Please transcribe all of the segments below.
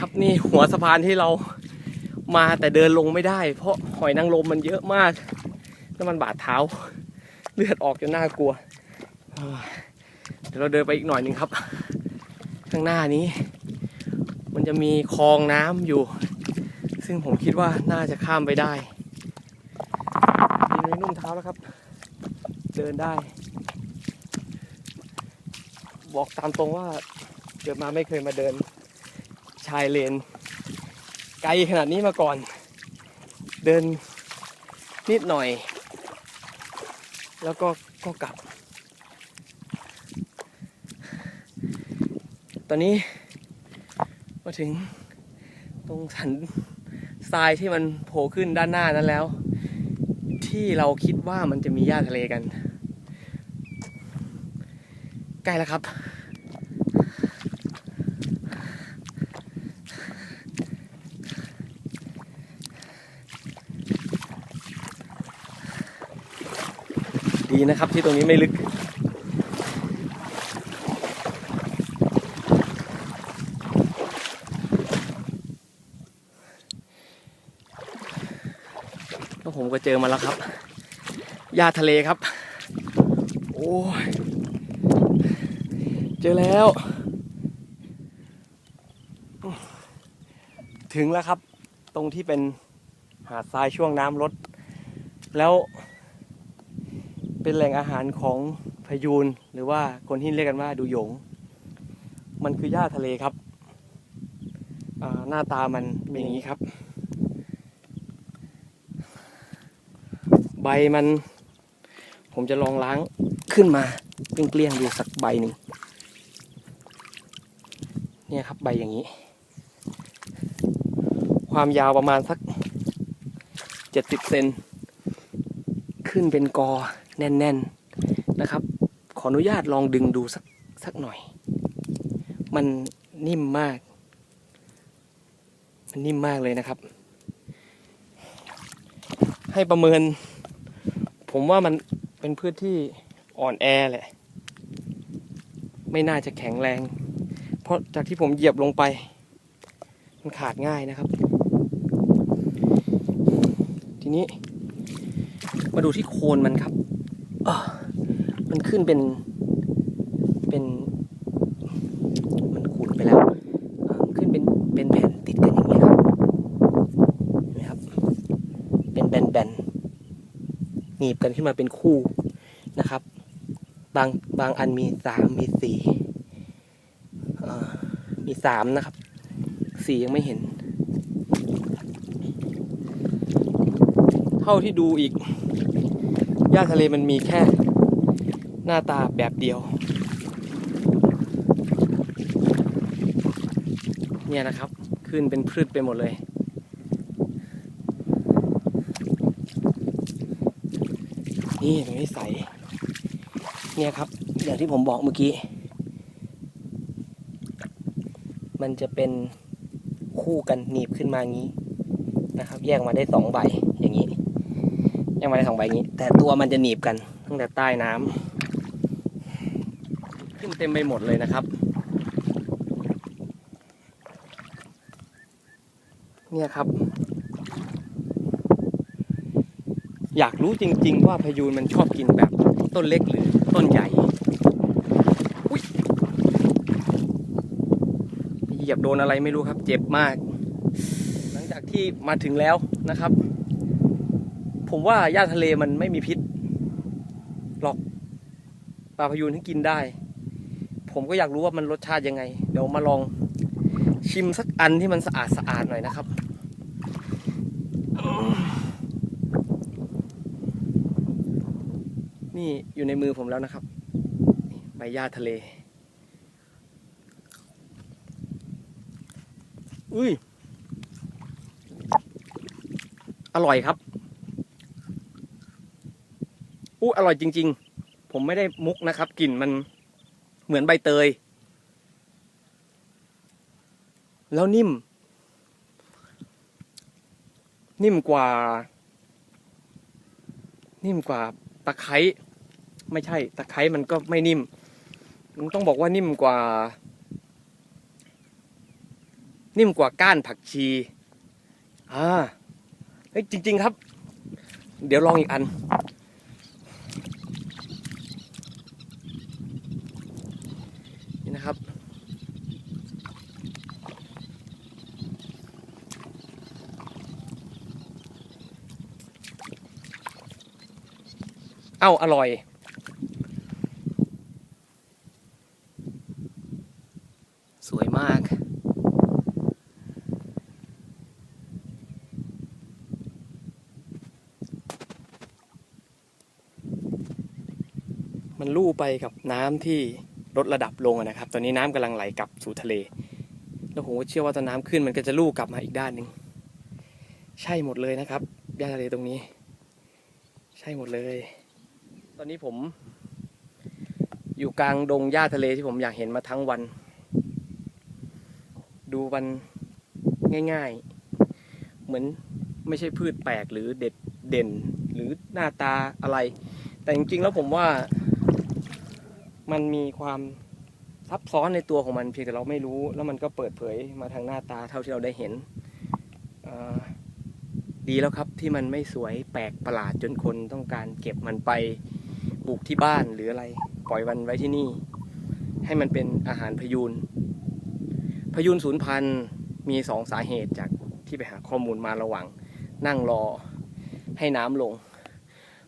นะครับนี่หัวสะพานที่เรามาแต่เดินลงไม่ได้ เพราะหอยนางรมมันเยอะมากแล้วมันบาดเท้า เลือดออกจนน่ากลัว เดี๋ยวเราเดินไปอีกหน่อยหนึ่งครับ ข้างหน้านี้ มันจะมีคลองน้ำอยู่ ซึ่งผมคิดว่าน่าจะข้ามไปได้ดินไม่นุ่มเท้าแล้วครับ เดินได้ บอกตามตรงว่าเกิดมาไม่เคยมาเดิน ชายเลน ไกลขนาดนี้มาก่อน เดินนิดหน่อย แล้วก็ก็กลับ ตอนนี้มาถึงตรงสันทรายที่มันโผล่ขึ้นด้านหน้านั้นแล้ว ที่เราคิดว่ามันจะมีหญ้าทะเลกัน ใกล้แล้วครับ ดีนะครับที่ตรงนี้ไม่ลึกแล้วผมก็เจอมาแล้วครับหญ้าทะเลครับ โอ้ย เจอแล้ว ถึงแล้วครับ ตรงที่เป็นหาดทรายช่วงน้ำลดแล้ว เป็นแหล่งอาหารของพายูนหรือว่าคนที่เรียกกันว่าดูหยง มันคือหญ้าทะเลครับ หน้าตามันเป็นอย่างนี้ครับ ใบมัน ผมจะลองล้างขึ้นมาเกลี้ยงๆดูสักใบหนึ่งเนี่ยครับใบอย่างนี้ ความยาวประมาณสักเจ็ดสิบเซนขึ้นเป็นกอ แน่นๆนะครับ ขออนุญาตลองดึงดูสักสักหน่อย มันนิ่มมาก มันนิ่มมากเลยนะครับ ให้ประเมิน ผมว่ามันเป็นพืชที่อ่อนแอแหละ ไม่น่าจะแข็งแรง เพราะจากที่ผมเหยียบลงไป มันขาดง่ายนะครับ ทีนี้มาดูที่โคนมันครับ มันขึ้นเป็นเป็นมันขูดไปแล้วขึ้นเป็นเป็นแผ่นติดกันอย่างนี้ครับเห็นไหมครับ เป็นแบนๆหนีบกันขึ้นมาเป็นคู่นะครับ บางบางอันมีสามมีสี่มีสามนะครับสี่ยังไม่เห็น เท่าที่ดูอีกหญ้าทะเลมันมีแค่ น้าตาแบบเดียว เนี่ยนะครับ ขึ้นเป็นพืชไปหมดเลย นี่ตรงนี้ใส เนี่ยครับ อย่างที่ผมบอกเมื่อกี้ มันจะเป็นคู่กันหนีบขึ้นมางี้นะครับ แยกมาได้สองใบอย่างนี้แยกมาได้สองใบอย่างนี้ แต่ตัวมันจะหนีบกันตั้งแต่ใต้น้ำ ขึ้นเต็มไปหมดเลยนะครับ เนี่ยครับ อยากรู้จริง ๆ ว่าพายูนมันชอบกินแบบต้นเล็กหรือต้นใหญ่อุ๊ยเหยียบโดนอะไรไม่รู้ครับ เจ็บมาก หลังจากที่มาถึงแล้วนะครับ ผมว่าหญ้าทะเลมันไม่มีพิษหรอกปลาพายูนที่กินได้ ผมก็อยากรู้ว่ามันรสชาติยังไง เดี๋ยวมาลองชิมสักอันที่มันสะอาดสะอาดหน่อยนะครับ นี่อยู่ในมือผมแล้วนะครับ ใบหญ้าทะเล อุ้ย อร่อยครับอู้อร่อยจริง ๆ ผมไม่ได้มุกนะครับกลิ่นมัน เหมือนใบเตย แล้วนิ่ม นิ่มกว่า นิ่มกว่าตะไคร้ไม่ใช่ ตะไคร้มันก็ไม่นิ่มมันต้องบอกว่านิ่มกว่า นิ่มกว่าก้านผักชีอ่าเฮ้ยจริง ๆ ครับ เดี๋ยวลองอีกอันนะครับ เอ้าอร่อย สวยมากมันลู่ไปกับน้ำที่ลดระดับลงนะครับ ตอนนี้น้ำกำลังไหลกลับสู่ทะเล แล้วผมก็เชื่อว่าตอนน้ำขึ้นมันก็จะลู่กลับมาอีกด้านหนึ่ง ใช่หมดเลยนะครับหญ้าทะเลตรงนี้ ใช่หมดเลย ตอนนี้ผม อยู่กลางดงหญ้าทะเลที่ผมอยากเห็นมาทั้งวัน ดูมันง่ายๆ เหมือนไม่ใช่พืชแปลกหรือเด็ดเด่นหรือหน้าตาอะไร แต่จริงๆแล้วผมว่ามันมีความซับซ้อนในตัวของมันเพียงแต่เราไม่รู้ แล้วมันก็เปิดเผยมาทางหน้าตาเท่าที่เราได้เห็น ดีแล้วครับที่มันไม่สวยแปลกประหลาดจนคนต้องการเก็บมันไป ลูกที่บ้านหรืออะไร ปล่อยมันไว้ที่นี่ ให้มันเป็นอาหารพยูนพยูนศูนย์พันธุ์มีสองสาเหตุจากที่ไปหาข้อมูลมาระหว่างนั่งรอให้น้ำลง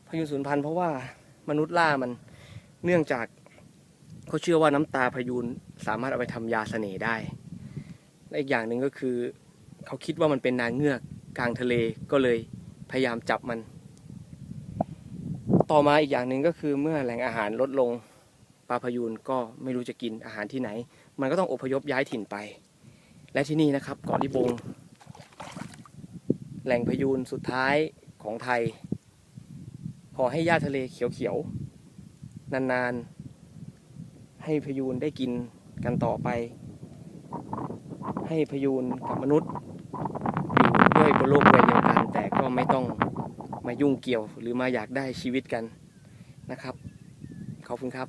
พยูนศูนย์พันธุ์เพราะว่ามนุษย์ล่ามันเนื่องจากเขาเชื่อว่าน้ำตาพยูนสามารถเอาไปทำยาเสน่ห์ได้และอีกอย่างหนึ่งก็คือ เขาคิดว่ามันเป็นนางเงือกกลางทะเลก็เลยพยายามจับมัน ต่อมาอีกอย่างหนึ่งก็คือเมื่อแหล่งอาหารลดลงปลาพยูนก็ไม่รู้จะกินอาหารที่ไหน มันก็ต้องอพยพย้ายถิ่นไป และที่นี่นะครับเกาะลิบง แหล่งพยูนสุดท้ายของไทย ขอให้หญ้าทะเลเขียวๆนานๆ ให้พยูนได้กินกันต่อไป ให้พยูนกับมนุษย์อยู่ด้วยบนโลกใบเดียวกันแต่ก็ไม่ต้อง มายุ่งเกี่ยวหรือมาอยากได้ชีวิตกันนะครับ ขอบคุณครับ